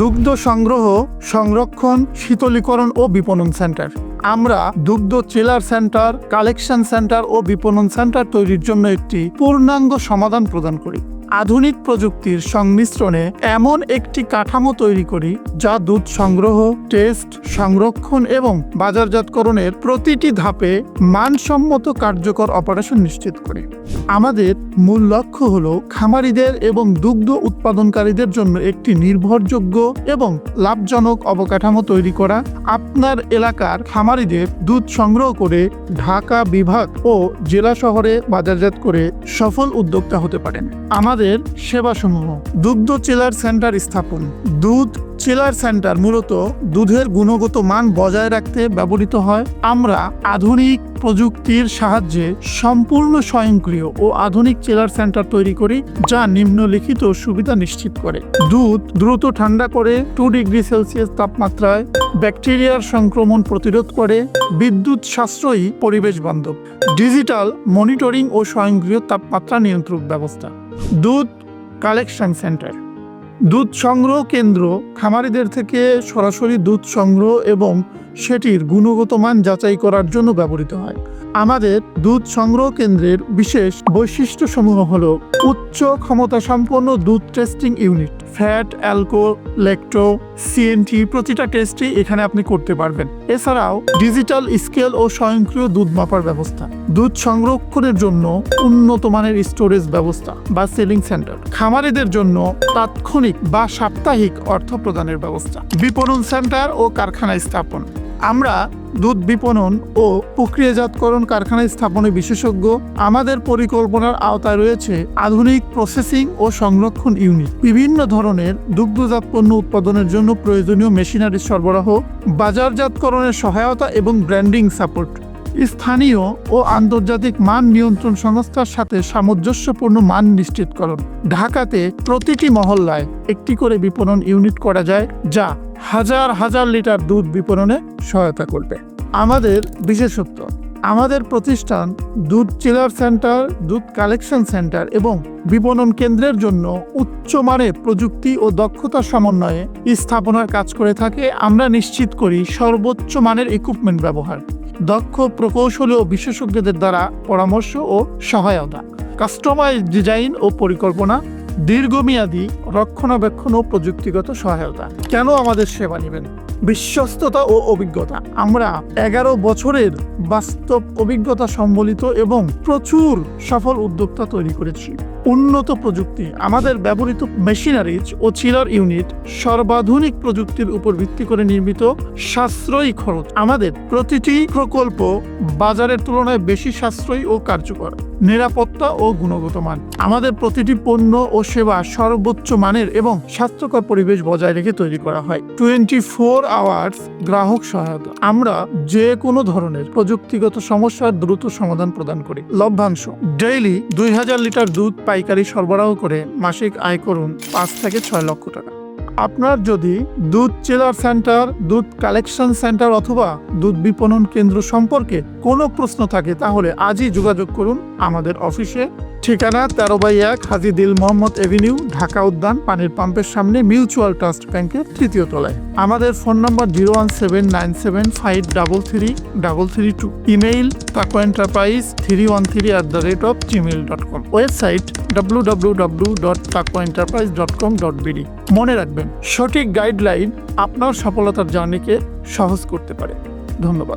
দুগ্ধ সংগ্রহ, সংরক্ষণ, শীতলীকরণ ও বিপণন সেন্টার। আমরা দুগ্ধ চিলার সেন্টার, কালেকশন সেন্টার ও বিপণন সেন্টার তৈরির জন্য একটি পূর্ণাঙ্গ সমাধান প্রদান করি। আধুনিক প্রযুক্তির সংমিশ্রণে এমন একটি কাঠামো তৈরি করি যা দুধ সংগ্রহ, টেস্ট, সংরক্ষণ এবং বাজারজাতকরণের প্রতিটি ধাপে মানসম্মত কার্যকর অপারেশন নিশ্চিত করে। আমাদের মূল লক্ষ্য হল খামারিদের এবং দুগ্ধ উৎপাদনকারীদের জন্য একটি নির্ভরযোগ্য এবং লাভজনক অবকাঠামো তৈরি করা। আপনার এলাকার খামারিদের দুধ সংগ্রহ করে ঢাকা বিভাগ ও জেলা শহরে বাজারজাত করে সফল উদ্যোক্তা হতে পারেন। আমাদের সেবাসমূহ। দুগ্ধ চিলার সেন্টার স্থাপন। দুধ চিলার সেন্টার মূলত দুধের গুণগত মান বজায় রাখতে ব্যবহৃত হয়। আমরা আধুনিক প্রযুক্তির সাহায্যে সম্পূর্ণ স্বয়ংক্রিয় ও আধুনিক চিলার সেন্টার তৈরি করি, যা নিম্নলিখিত সুবিধা নিশ্চিত করে। দুধ দ্রুত ঠান্ডা করে টু ডিগ্রি সেলসিয়াস তাপমাত্রায় ব্যাকটেরিয়ার সংক্রমণ প্রতিরোধ করে, বিদ্যুৎ সাশ্রয়ী পরিবেশ বান্ধব। ডিজিটাল মনিটরিং ও স্বয়ংক্রিয় তাপমাত্রা নিয়ন্ত্রক ব্যবস্থা। দুধ কালেকশন সেন্টার। দুধ সংগ্রহ কেন্দ্র খামারিদের থেকে সরাসরি দুধ সংগ্রহ এবং সেটির গুণগত মান যাচাই করার জন্য ব্যবহৃত হয়। আমাদের দুধ সংগ্রহ কেন্দ্রের বিশেষ বৈশিষ্ট্যসমূহ হল উচ্চ ক্ষমতা সম্পন্ন দুধ testing unit, fat alco lacto CNT প্রতিটা টেস্টই এখানে আপনি করতে পারবেন। এছাড়াও ডিজিটাল স্কেল ও স্বয়ংক্রিয় দুধ মাপার ব্যবস্থা। দুধ সংরক্ষণের জন্য উন্নত মানের স্টোরেজ ব্যবস্থা বা সেলিং সেন্টার খামারিদের জন্য তাৎক্ষণিক বা সাপ্তাহিক অর্থ প্রদানের ব্যবস্থা। বিপণন সেন্টার ও কারখানা স্থাপন। আমরা দুধ বিপণন ও প্রক্রিয়াজাতকরণ কারখানা স্থাপনে বিশেষজ্ঞ। আমাদের পরিকল্পনার আওতায় রয়েছে আধুনিক প্রসেসিং ও সংরক্ষণ ইউনিট বিভিন্ন ধরনের দুগ্ধজাত পণ্য উৎপাদনের জন্য প্রয়োজনীয় মেশিনারি সরবরাহ, বাজারজাতকরণের সহায়তা এবং ব্র্যান্ডিং সাপোর্ট স্থানীয় ও আন্তর্জাতিক মান নিয়ন্ত্রণ সংস্থার সাথে সামঞ্জস্যপূর্ণ মান নিশ্চিতকরণ। ঢাকাতে প্রতিটি মহল্লায় একটি করে বিপণন ইউনিট করা যায়, যা হাজার হাজার লিটার দুধ বিপণনে সহায়তা করবে। আমাদের বিশেষত্ব, আমাদের প্রতিষ্ঠান দুধ চিলার সেন্টার, দুধ কালেকশন সেন্টার এবং বিপণন কেন্দ্রের জন্য উচ্চমানের প্রযুক্তি ও দক্ষতা সমন্বয়ে স্থাপনার কাজ করে থাকে। আমরা নিশ্চিত করি সর্বোচ্চ মানের ইকুইপমেন্ট ব্যবহার। দক্ষ প্রকৌশলী ও বিশেষজ্ঞদের দ্বারা পরামর্শ ও সহায়তা কাস্টমাইজ ডিজাইন ও পরিকল্পনা, দীর্ঘমেয়াদী রক্ষণাবেক্ষণ ও প্রযুক্তিগত সহায়তা। কেন আমাদের সেবা নেবেন? বিশ্বস্ততা ও অভিজ্ঞতা। আমরা এগারো বছরের বাস্তব অভিজ্ঞতা সম্বলিত এবং প্রচুর সফল উদ্যোক্তা তৈরি করেছি। উন্নত প্রযুক্তি, আমাদের ব্যবহৃত মেশিনারিজ ও চিলার ইউনিট সর্বাধুনিক প্রযুক্তির উপর ভিত্তি করে নির্মিত সাশ্রয়ী খরচ। আমাদের প্রতিটি প্রকল্প বাজারের তুলনায় বেশি সাশ্রয়ী ও কার্যকর। নিরাপত্তা ও গুণগত মান। আমাদের প্রতিটি পণ্য ও সেবা সর্বোচ্চ মানের এবং স্বাস্থ্যকর পরিবেশ বজায় রেখে তৈরি করা হয়। টোয়েন্টি ফোর আওয়ার্স গ্রাহক সহায়তা। আমরা যে কোনো ধরনের প্রযুক্তিগত সমস্যার দ্রুত সমাধান প্রদান করি। লভ্যাংশ। ডেইলি দুই হাজার লিটার দুধ পাইকারি সরবরাহ করে মাসিক আয় করুন পাঁচ থেকে ছয় লক্ষ টাকা। আপনার যদি দুধ চেলার সেন্টার, দুধ কালেকশন সেন্টার অথবা দুধ বিপণন কেন্দ্র সম্পর্কে কোনো প্রশ্ন থাকে, তাহলে আজই যোগাযোগ করুন আমাদের অফিসে। ঠিকানা তেরো বাই এক হাজি দিল মোহাম্মদ এভিনিউ, ঢাকা উদ্যান, পানির পাম্পের সামনে মিউচুয়াল ট্রাস্ট ব্যাংকের তৃতীয় তলায়। আমাদের phone number zero one seven nine seven five double three double three two. Email তাকো enterprise three one three at the rate of Gmail dot com. Website W dot enterprise dot com dot BD মনে রাখবেন, সঠিক guideline আপনার সফলতার জার্নিকে সহজ করতে পারে। ধন্যবাদ।